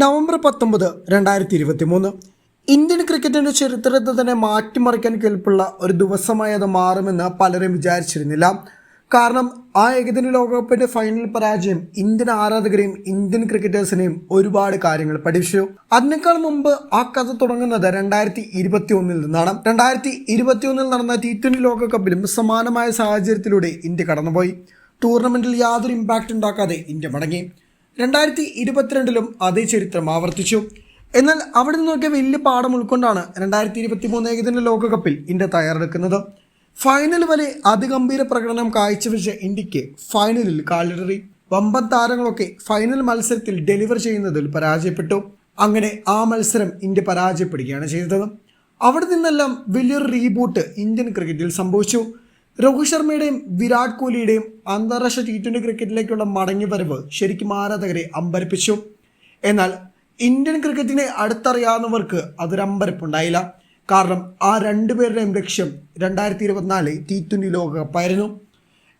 November പത്തൊമ്പത് രണ്ടായിരത്തി ഇരുപത്തി മൂന്ന് ഇന്ത്യൻ ക്രിക്കറ്റിന്റെ ചരിത്രത്തെ തന്നെ മാറ്റിമറിക്കാൻ കേൾപ്പുള്ള ഒരു ദിവസമായി അത് മാറുമെന്ന് പലരും വിചാരിച്ചിരുന്നില്ല. കാരണം ആ ഏകദിന ലോകകപ്പിന്റെ ഫൈനൽ പരാജയം ഇന്ത്യൻ ആരാധകരെയും ഇന്ത്യൻ ക്രിക്കറ്റേഴ്സിനെയും ഒരുപാട് കാര്യങ്ങൾ പഠിപ്പിച്ചു. അതിനേക്കാൾ മുമ്പ് ആ കഥ തുടങ്ങുന്നത് രണ്ടായിരത്തി ഇരുപത്തി ഒന്നിൽ നിന്നാണ്. രണ്ടായിരത്തി ഇരുപത്തി ഒന്നിൽ നടന്ന ടി ട്വന്റി ലോകകപ്പിലും സമാനമായ സാഹചര്യത്തിലൂടെ ഇന്ത്യ കടന്നുപോയി. ടൂർണമെന്റിൽ യാതൊരു ഇമ്പാക്റ്റ് ഉണ്ടാക്കാതെ ഇന്ത്യ മടങ്ങി. രണ്ടായിരത്തി ഇരുപത്തിരണ്ടിലും അതേ ചരിത്രം ആവർത്തിച്ചു. എന്നാൽ അവിടെ നിന്നൊക്കെ വലിയ പാഠം ഉൾക്കൊണ്ടാണ് രണ്ടായിരത്തി ഇരുപത്തി മൂന്ന് ഏകദിന ലോകകപ്പിൽ ഇന്ത്യ തയ്യാറെടുക്കുന്നത്. ഫൈനൽ വരെ അതിഗംഭീര പ്രകടനം കാഴ്ചവെച്ച ഇന്ത്യയ്ക്ക് ഫൈനലിൽ കാലിടറി. വമ്പൻ താരങ്ങളൊക്കെ ഫൈനൽ മത്സരത്തിൽ ഡെലിവർ ചെയ്യുന്നതിൽ പരാജയപ്പെട്ടു. അങ്ങനെ ആ മത്സരം ഇന്ത്യ പരാജയപ്പെടുകയാണ് ചെയ്തത്. അവിടെ നിന്നെല്ലാം വലിയൊരു റീബൂട്ട് ഇന്ത്യൻ ക്രിക്കറ്റിൽ സംഭവിച്ചു. രോഹിത് ശർമ്മയുടെയും വിരാട് കോഹ്ലിയുടെയും അന്താരാഷ്ട്ര ടി ട്വന്റി ക്രിക്കറ്റിലേക്കുള്ള മടങ്ങിവരവ് ശരിക്കും ആരാധകരെ അമ്പരപ്പിച്ചു. എന്നാൽ ഇന്ത്യൻ ക്രിക്കറ്റിനെ അടുത്തറിയാവുന്നവർക്ക് അതൊരമ്പരപ്പുണ്ടായില്ല കാരണം ആ രണ്ടുപേരുടെയും ലക്ഷ്യം രണ്ടായിരത്തി ഇരുപത്തിനാല് ടി ട്വന്റി ലോകകപ്പായിരുന്നു.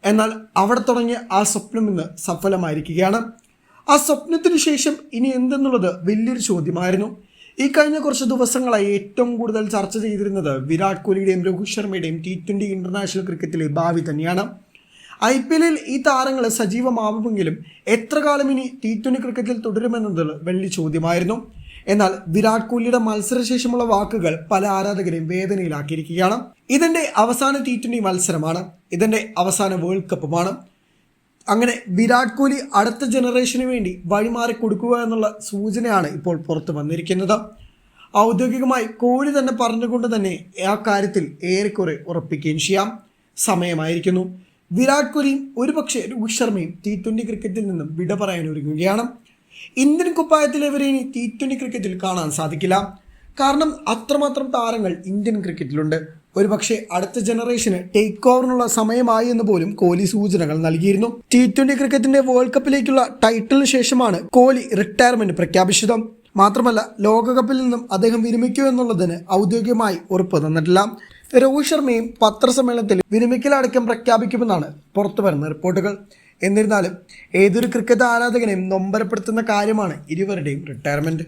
എന്നാൽ അവിടെ തുടങ്ങിയ ആ സ്വപ്നം ഇന്ന് സഫലമായിരിക്കുകയാണ്. ആ സ്വപ്നത്തിന് ശേഷം ഇനി എന്തെന്നുള്ളത് വലിയൊരു ചോദ്യമായിരുന്നു. ഈ കഴിഞ്ഞ കുറച്ച് ദിവസങ്ങളായി ഏറ്റവും കൂടുതൽ ചർച്ച ചെയ്തിരുന്നത് വിരാട് കോഹ്ലിയുടെയും രോഹിത് ശർമ്മയുടെയും ടി ട്വന്റി ഇന്റർനാഷണൽ ക്രിക്കറ്റിലെ ഭാവി തന്നെയാണ്. ഐ പി എല്ലിൽ ഈ താരങ്ങൾ സജീവമാവുമെങ്കിലും എത്ര കാലം ഇനി ടി ട്വന്റി ക്രിക്കറ്റിൽ തുടരുമെന്നത് വലിയ ചോദ്യമായിരുന്നു. എന്നാൽ വിരാട് കോഹ്ലിയുടെ മത്സരശേഷമുള്ള വാക്കുകൾ പല ആരാധകരെയും വേദനയിലാക്കിയിരിക്കുകയാണ്. ഇതെന്റെ അവസാന ടി ട്വന്റി മത്സരമാണ്. ഇതെന്റെ അവസാന വേൾഡ് കപ്പുമാണ് അങ്ങനെ വിരാട് കോഹ്ലി അടുത്ത ജനറേഷന് വേണ്ടി വഴിമാറി കൊടുക്കുക എന്നുള്ള സൂചനയാണ് ഇപ്പോൾ പുറത്തു വന്നിരിക്കുന്നത്. ഔദ്യോഗികമായി കോഹ്ലി തന്നെ പറഞ്ഞുകൊണ്ട് തന്നെ ആ കാര്യത്തിൽ ഏറെക്കുറെ ഉറപ്പിക്കുകയും ചെയ്യാം. സമയമായിരിക്കുന്നു. വിരാട് കോഹ്ലിയും ഒരുപക്ഷെ രോഹിത് ശർമ്മയും ടി ട്വന്റി ക്രിക്കറ്റിൽ നിന്നും വിട പറയാൻ ഒരുങ്ങുകയാണ്. ഇന്ത്യൻ കുപ്പായത്തിലെവരെ ഇനി ടി ട്വന്റി ക്രിക്കറ്റിൽ കാണാൻ സാധിക്കില്ല. കാരണം അത്രമാത്രം താരങ്ങൾ ഇന്ത്യൻ ക്രിക്കറ്റിലുണ്ട്. ഒരുപക്ഷെ അടുത്ത ജനറേഷന് ടേക്ക് ഓവറിനുള്ള സമയമായി എന്ന് പോലും കോഹ്ലി സൂചനകൾ നൽകിയിരുന്നു. ടി ട്വന്റി ക്രിക്കറ്റിന്റെ വേൾഡ് കപ്പിലേക്കുള്ള ടൈറ്റിലിന് ശേഷമാണ് കോഹ്ലി റിട്ടയർമെന്റ് പ്രഖ്യാപിച്ചത്. മാത്രമല്ല ലോകകപ്പിൽ നിന്നും അദ്ദേഹം വിരമിക്കൂ എന്നുള്ളതിന് ഔദ്യോഗികമായി ഉറപ്പ് തന്നിട്ടില്ല. രോഹിത് ശർമ്മയും പത്രസമ്മേളനത്തിൽ വിരമിക്കലടക്കം പ്രഖ്യാപിക്കുമെന്നാണ് പുറത്തുവരുന്ന റിപ്പോർട്ടുകൾ. എന്നിരുന്നാലും ഏതൊരു ക്രിക്കറ്റ് ആരാധകനെയും നൊമ്പരപ്പെടുത്തുന്ന കാര്യമാണ് ഇരുവരുടെയും റിട്ടയർമെന്റ്